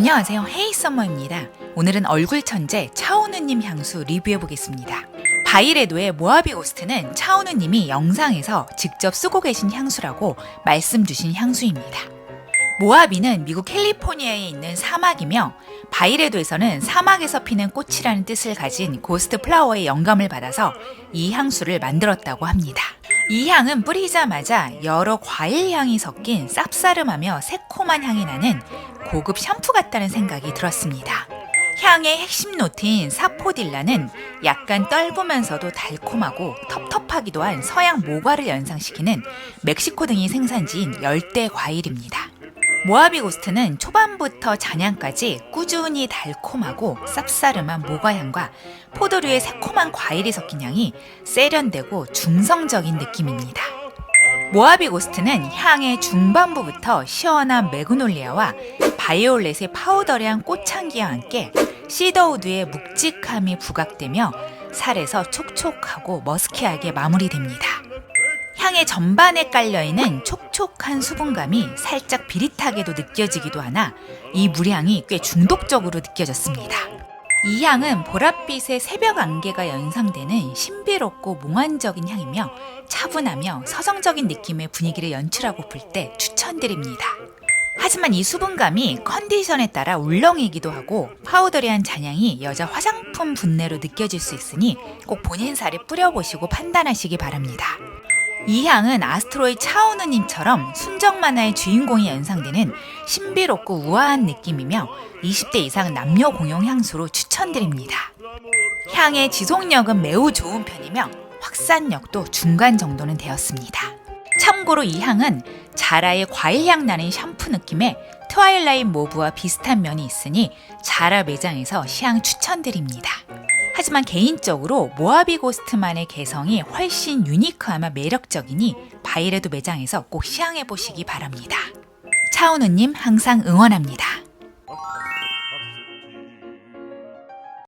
안녕하세요. 헤이 썸머입니다. 오늘은 얼굴 천재 차오누님 향수 리뷰해 보겠습니다. 바이레도의 모하비 고스트는 차오누님이 영상에서 직접 쓰고 계신 향수라고 말씀 주신 향수입니다. 모하비는 미국 캘리포니아에 있는 사막이며 바이레도에서는 사막에서 피는 꽃이라는 뜻을 가진 고스트 플라워의 영감을 받아서 이 향수를 만들었다고 합니다. 이 향은 뿌리자마자 여러 과일 향이 섞인 쌉싸름하며 새콤한 향이 나는 고급 샴푸 같다는 생각이 들었습니다. 향의 핵심 노트인 사포딜라는 약간 떫으면서도 달콤하고 텁텁하기도 한 서양 모과를 연상시키는 멕시코 등이 생산지인 열대 과일입니다. 모하비 고스트는 초반부터 잔향까지 꾸준히 달콤하고 쌉싸름한 모과향과 포도류의 새콤한 과일이 섞인 향이 세련되고 중성적인 느낌입니다. 모하비 고스트는 향의 중반부부터 시원한 매그놀리아와 바이올렛의 파우더리한 꽃향기와 함께 시더우드의 묵직함이 부각되며 살에서 촉촉하고 머스키하게 마무리됩니다. 향의 전반에 깔려있는 촉촉한 수분감이 살짝 비릿하게도 느껴지기도 하나 이 물향이 꽤 중독적으로 느껴졌습니다. 이 향은 보랏빛의 새벽 안개가 연상되는 신비롭고 몽환적인 향이며 차분하며 서정적인 느낌의 분위기를 연출하고 볼 때 추천드립니다. 하지만 이 수분감이 컨디션에 따라 울렁이기도 하고 파우더리한 잔향이 여자 화장품 분내로 느껴질 수 있으니 꼭 본인 살에 뿌려보시고 판단하시기 바랍니다. 이 향은 아스트로의 차오누님처럼 순정 만화의 주인공이 연상되는 신비롭고 우아한 느낌이며 20대 이상 남녀 공용 향수로 추천드립니다. 향의 지속력은 매우 좋은 편이며 확산력도 중간 정도는 되었습니다. 참고로 이 향은 자라의 과일향 나는 샴푸 느낌의 트와일라잇 모브와 비슷한 면이 있으니 자라 매장에서 시향 추천드립니다. 하지만 개인적으로 모하비 고스트만의 개성이 훨씬 유니크하며 매력적이니 바이레도 매장에서 꼭 시향해 보시기 바랍니다. 차은우님 항상 응원합니다.